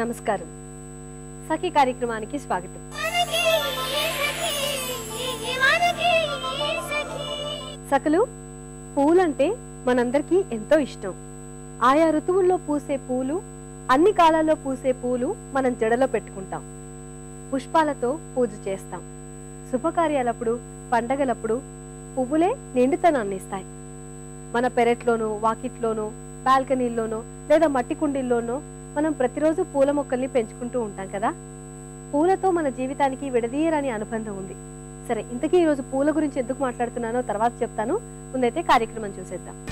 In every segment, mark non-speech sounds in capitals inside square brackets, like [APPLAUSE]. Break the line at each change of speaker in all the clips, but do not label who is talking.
నమస్కారం. సఖి కార్యక్రమానికి స్వాగతం. సకలు పూలంటే మనందరికీ ఎంతో ఇష్టం. ఆయా ఋతువుల్లో పూసే పూలు అన్ని కాలాల్లో పూసే పూలు మనం జడలో పెట్టుకుంటాం. పుష్పాలతో పూజ చేస్తాం. శుభకార్యాలప్పుడు పండగలప్పుడు పువ్వులే నిండుతనాన్ని ఇస్తాయి. మన పెరట్లోనూ వాకిట్లోనూ బాల్కనీల్లోనో లేదా మట్టి కుండీల్లోనో మనం ప్రతిరోజు పూల మొక్కల్ని పెంచుకుంటూ ఉంటాం కదా? పూలతో మన జీవితానికి విడదీయరాని అనుబంధం ఉంది. సరే ఇంతకీ ఈరోజు పూల గురించి ఎందుకు మాట్లాడుతున్నానో తర్వాత చెప్తాను. ముందైతే కార్యక్రమం చూసేద్దాం.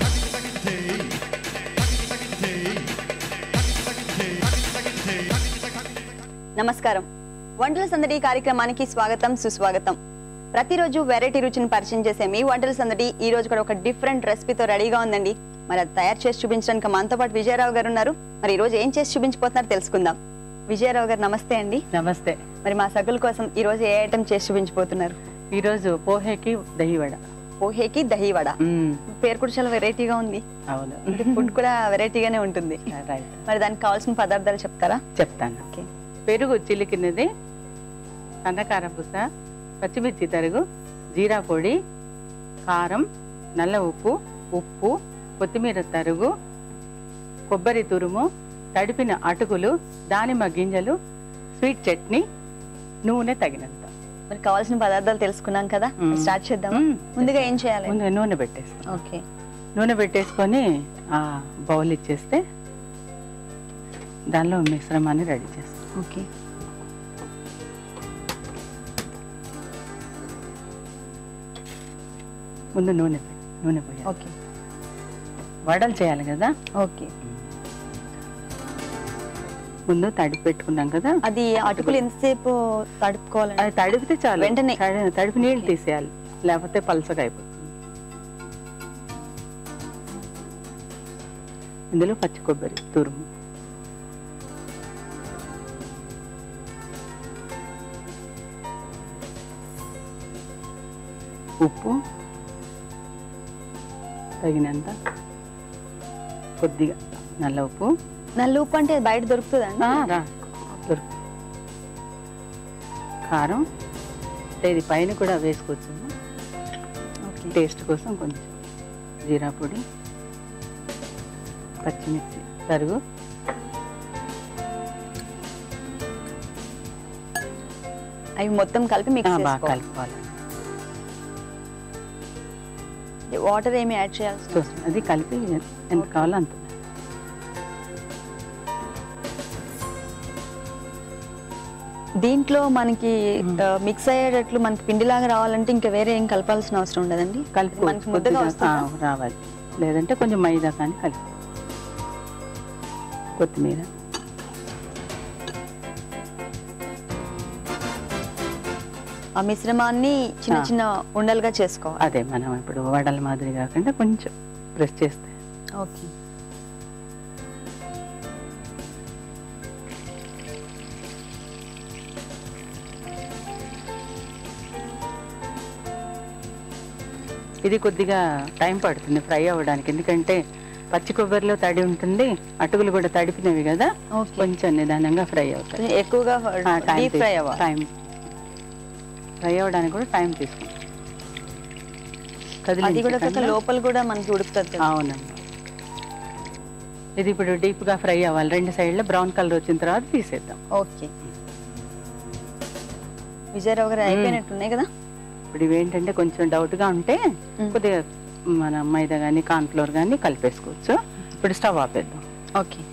నమస్కారం. వంటల సందడి కార్యక్రమానికి స్వాగతం సుస్వాగతం. ప్రతిరోజు వెరైటీ రుచిని పరిచయం చేసే మీ వంటల సందడి ఈ రోజు కూడా ఒక డిఫరెంట్ రెసిపీతో రెడీగా ఉందండి. మరి అది తయారు చేసి చూపించడానికి మనతో పాటు విజయరావు గారు ఉన్నారు. మరి ఈ రోజు ఏం చేసి చూపించబోతున్నారో తెలుసుకుందాం. విజయరావు గారు నమస్తే అండి.
నమస్తే.
మరి మా సగుల కోసం ఈ రోజు ఏ ఐటమ్ చేసి చూపించబోతున్నారు
ఈరోజు పోహేకి దహివడ
పోహేకి దహీ వడ.
మ్మ్.
పేరు కూడా చాలా వెరైటీగా ఉంది.
అవును.
ఫుడ్ కూడా వెరైటీగానే ఉంటుంది. [LAUGHS] మరి దానికి కావాల్సిన పదార్థాలు చెప్తారా?
చెప్తాను. పెరుగు చిలికినది సన్నకార పూస పచ్చిమిర్చి తరుగు జీరా పొడి కారం నల్ల ఉప్పు ఉప్పు కొత్తిమీర తరుగు కొబ్బరి తురుము తడిపిన అటుకులు దానిమ్మ గింజలు స్వీట్ చట్నీ నూనె తగినంత.
మరి కావాల్సిన పదార్థాలు తెలుసుకున్నాం కదా. స్టార్ట్ చేద్దాం. ముందుగా ఏం చేయాలి?
ముందు నూనె పెట్టేస్తాం
ఓకే.
నూనె పెట్టేసుకొని ఆ బౌల్ ఇచ్చేస్తే దానిలో మిశ్రమాన్ని రెడీ చేస్తాం.
ఓకే.
ముందు నూనె నూనె పోయాలి.
ఓకే.
వడలు చేయాలి కదా?
ఓకే.
ముందు తడిపి పెట్టుకున్నాం కదా?
అది అటుకులు ఎంతసేపు తడుపుకోవాలండి
అది తడిపితే చాలు.
వెంటనే?
తడి- తడిపి నీళ్ళు తీసేయాలి. లేకపోతే పలసగా అయిపోతుంది. ఇందులో పచ్చి కొబ్బరి తురుము. ఉప్పు. తగినంత కొద్దిగా నల్ల ఉప్పు.
నల్ల ఉప్పు అంటే బయట దొరుకుతుందండి?
దొరుకు కారం. ఇది పైన కూడా వేసుకోవచ్చు. టేస్ట్ కోసం కొంచెం జీరా పొడి పచ్చిమిర్చి తరుగు
అవి మొత్తం కలిపి
ఆ,
మిక్స్
బాగా కలుపుకోవాలి.
వాటర్ ఏమి యాడ్ చేయాల్సి
చూస్తాం అది కలిపి ఎంత కావాలో అంత.
దీంట్లో మనకి. మిక్స్ అయ్యేటట్లు మనకి పిండిలాగా రావాలంటే ఇంకా వేరే ఏం కలపాల్సిన అవసరం ఉండదండి?
కలుపు
మనకి ముద్దగా వస్తుందా?
రావాలి. లేదంటే కొంచెం మైదా కానీ కలిపి కొత్తిమీర.
ఆ మిశ్రమాన్ని చిన్న. చిన్న ఉండలుగా చేసుకోవాలి.
అదే మనం ఇప్పుడు వడల మాదిరి కాకుండా కొంచెం ప్రెస్ చేస్తే.
ఓకే.
ఇది కొద్దిగా టైం పడుతుంది ఫ్రై అవ్వడానికి. ఎందుకంటే పచ్చి కొబ్బరిలో తడి ఉంటుంది అటుకులు కూడా తడిపినవి కదా. కొంచెం నిదానంగా ఫ్రై అవుతాయి.
ఎక్కువగా డీప్ ఫ్రై అవ్వాలి.
టైం ఫ్రై అవ్వడానికి కూడా టైం తీసుకుంటాం.
అది కూడా లోపల కూడా మనకి ఉడుకుతుంది.
అవునండి. ఇది ఇప్పుడు డీప్గా ఫ్రై అవ్వాలి. రెండు సైడ్లో బ్రౌన్ కలర్ వచ్చిన తర్వాత తీసేద్దాం.
ఓకే. విజయరావు గారు అయిపోయినట్టున్నాయి కదా?
ఇప్పుడు ఇవి ఏంటంటే కొంచెం డౌట్గా ఉంటే. కొద్దిగా మన మైదా కానీ కార్న్ఫ్లోర్ కానీ కలిపేసుకోవచ్చు. ఇప్పుడు స్టవ్ ఆపేద్దాం.
ఓకే.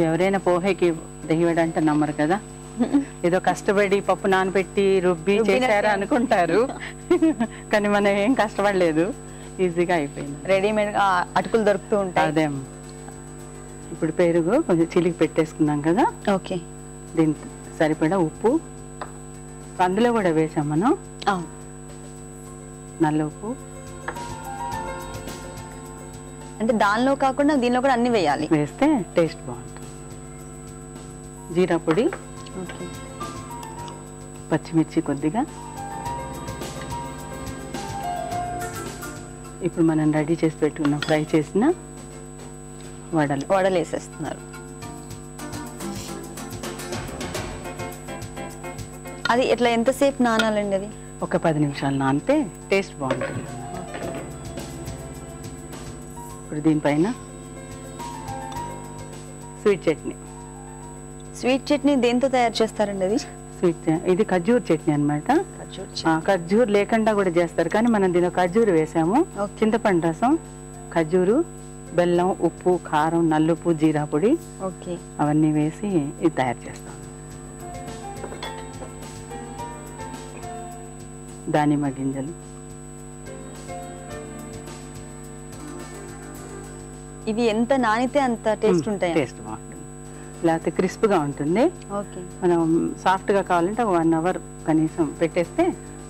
ఎవరైనా పోహేకి దహివడ అంటే నమ్మరు కదా. ఏదో కష్టపడి పప్పు నానబెట్టి రుబ్బి. చేశారు అనుకుంటారు. కానీ మనం ఏం కష్టపడలేదు. ఈజీగా అయిపోయింది.
రెడీమేడ్ అటుకులు దొరుకుతూ ఉంటాయి.
అదే ఇప్పుడు పెరుగు కొంచెం చిలికి పెట్టేసుకున్నాం కదా.
ఓకే.
దీనికి సరిపడా ఉప్పు. అందులో కూడా వేసాం మనం. నల్ల ఉప్పు.
అంటే దానిలో కాకుండా దీనిలో కూడా అన్ని వేయాలి.
వేస్తే టేస్ట్ బాగుంటుంది. జీరా పొడి పచ్చిమిర్చి కొద్దిగా. ఇప్పుడు మనం రెడీ చేసి పెట్టుకున్న ఫ్రై చేసిన వడలు.
వడలు వేసేస్తున్నారు. అది ఇట్లా ఎంతసేపు నానాలండి అది?
ఒక పది నిమిషాలు నానితే టేస్ట్ బాగుంటుంది. ఇప్పుడు దీనిపైన స్వీట్ చట్నీ.
స్వీట్ చట్నీ దేంతో తయారు చేస్తారండి అది?
స్వీట్ ఇది ఖర్జూర్ చట్నీ అనమాట ఖర్జూర్ లేకుండా కూడా చేస్తారు కానీ మనం దీనిలో ఖర్జూరు వేసాము. చింతపండు రసం ఖర్జూరు బెల్లం ఉప్పు కారం నల్లుప్పు జీరా పొడి
ఓకే.
అవన్నీ వేసి ఇది తయారు చేస్తాం. దానిమ్మ గింజలు.
ఇవి ఎంత నానితే అంత టేస్ట్ ఉంటాయి?
టేస్ట్ బాగుంటుంది. లేకపోతే crisp గా ఉంటుంది మనం సాఫ్ట్గా కావాలంటే ఒక వన్ అవర్ కనీసం పెట్టేస్తే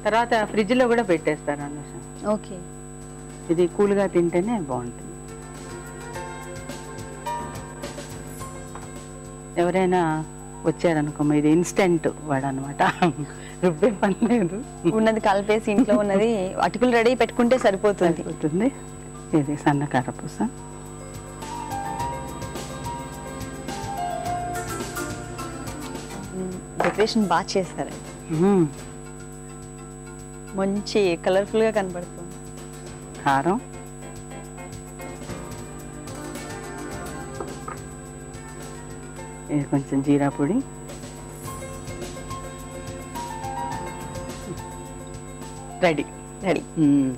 తర్వాత ఫ్రిడ్జ్లో కూడా పెట్టేస్తారు అన్నమాట
ఓకే.
ఇది కూల్గా తింటేనే బాగుంటుంది. ఎవరైనా వచ్చారనుకో ఇది ఇన్స్టెంట్ వాడు అనమాట రుబ్బే పని లేదు
ఉన్నది కలిపేసి ఇంట్లో ఉన్నది [LAUGHS] అటుకులు రెడీ పెట్టుకుంటే సరిపోతుంది.
సరిపోతుంది. ఇది సన్న కారపూస.
డెకరేషన్ బాగా
మ్మ్.
మంచి కలర్ఫుల్గా కనబడుతుంది.
కారం. ఇది కొంచెం జీరా పొడి. రెడీ
రెడీ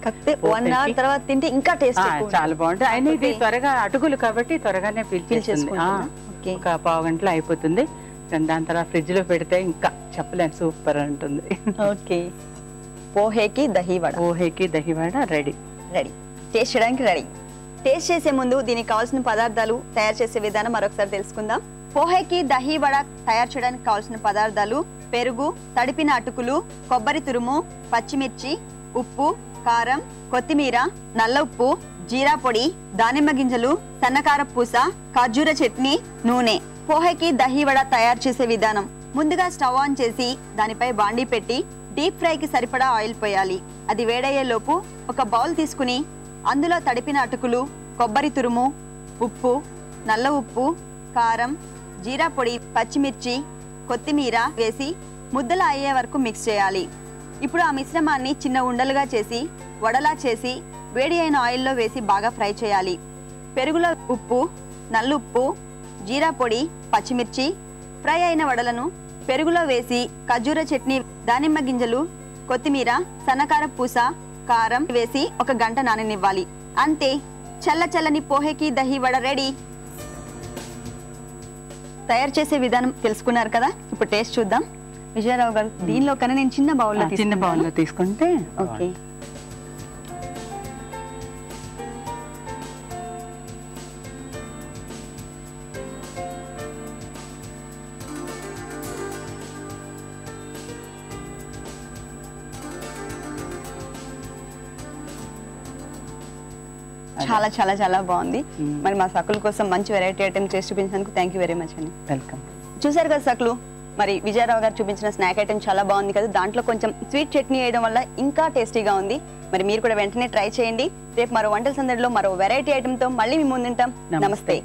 కాకపోతే వన్ అవర్. తర్వాత తింటే ఇంకా టేస్ట్
చాలా బాగుంటుంది. అయినా ఇది త్వరగా అటుకులు కాబట్టి త్వరగానే పీల్చేస్తుంది
ఓకే
ఒక పావు గంటలో అయిపోతుంది. దాని తర్వాత ఫ్రిడ్జ్లో పెడితే ఇంకా చెప్పలేను సూపర్ ఉంటుంది
ఓకే. పోహేకి దహీ వడ.
ఓహేకి దహివాడ రెడీ.
రెడీ. టేస్ట్ చేయడానికి రెడీ. టేస్ట్ చేసే ముందు దీనికి కావాల్సిన పదార్థాలు తయారు చేసే విధానం మరొకసారి తెలుసుకుందాం. పోహేకి దహీ వడ తయారు చేయడానికి కావాల్సిన పదార్థాలు పెరుగు తడిపిన అటుకులు కొబ్బరి తురుము పచ్చిమిర్చి ఉప్పు కారం కొత్తిమీర నల్ల ఉప్పు జీరా పొడి దానిమ్మ గింజలు సన్నకార పూస ఖర్జూర చట్నీ నూనె. పోహకి దహీ వడ తయారు చేసే విధానం. ముందుగా స్టవ్ ఆన్ చేసి దానిపై బాండీ పెట్టి డీప్ ఫ్రైకి సరిపడా ఆయిల్ పోయాలి. అది వేడయ్యేలోపు ఒక బౌల్ తీసుకుని అందులో తడిపిన అటుకులు కొబ్బరి తురుము ఉప్పు నల్ల ఉప్పు కారం జీరా పొడి పచ్చిమిర్చి కొత్తిమీర వేసి ముద్దలా అయ్యే వరకు మిక్స్ చేయాలి. ఇప్పుడు ఆ మిశ్రమాన్ని చిన్న ఉండలుగా చేసి వడలా చేసి వేడి అయిన ఆయిల్లో వేసి బాగా ఫ్రై చేయాలి. పెరుగులో ఉప్పు నల్లుప్పు జీరా పొడి పచ్చిమిర్చి ఫ్రై అయిన వడలను పెరుగులో వేసి ఖర్జూర చట్నీ దానిమ్మ గింజలు కొత్తిమీర సన్నకార పూస కారం వేసి ఒక గంట నాననివ్వాలి. అంతే చల్ల చల్లని పోహేకి దహి వడ రెడీ. తయారు చేసే విధానం తెలుసుకున్నారు కదా? ఇప్పుడు టేస్ట్ చూద్దాం. విజయరావు గారు దీనిలో కన్నా నేను చిన్న బౌల్లో
చిన్న బౌల్లో తీసుకుంటే
ఓకే. చాలా చాలా చాలా బాగుంది.
మ్మ్.
మరి మా సకుల కోసం మంచి వెరైటీ ఐటమ్ చేసి చూపించినందుకు థ్యాంక్ యూ వెరీ మచ్ అండి.
వెల్కమ్
చూసారు కదా సకులు? మరి విజయరావు గారు చూపించిన స్నాక్ ఐటమ్ చాలా బాగుంది కదా. దాంట్లో కొంచెం స్వీట్ చట్నీ వేయడం వల్ల ఇంకా టేస్టీగా ఉంది. మరి మీరు కూడా వెంటనే ట్రై చేయండి. రేపు మరో వంటల సందడిలో మరో వెరైటీ ఐటమ్తో మళ్ళీ మీ ముందుంటాం. నమస్తే.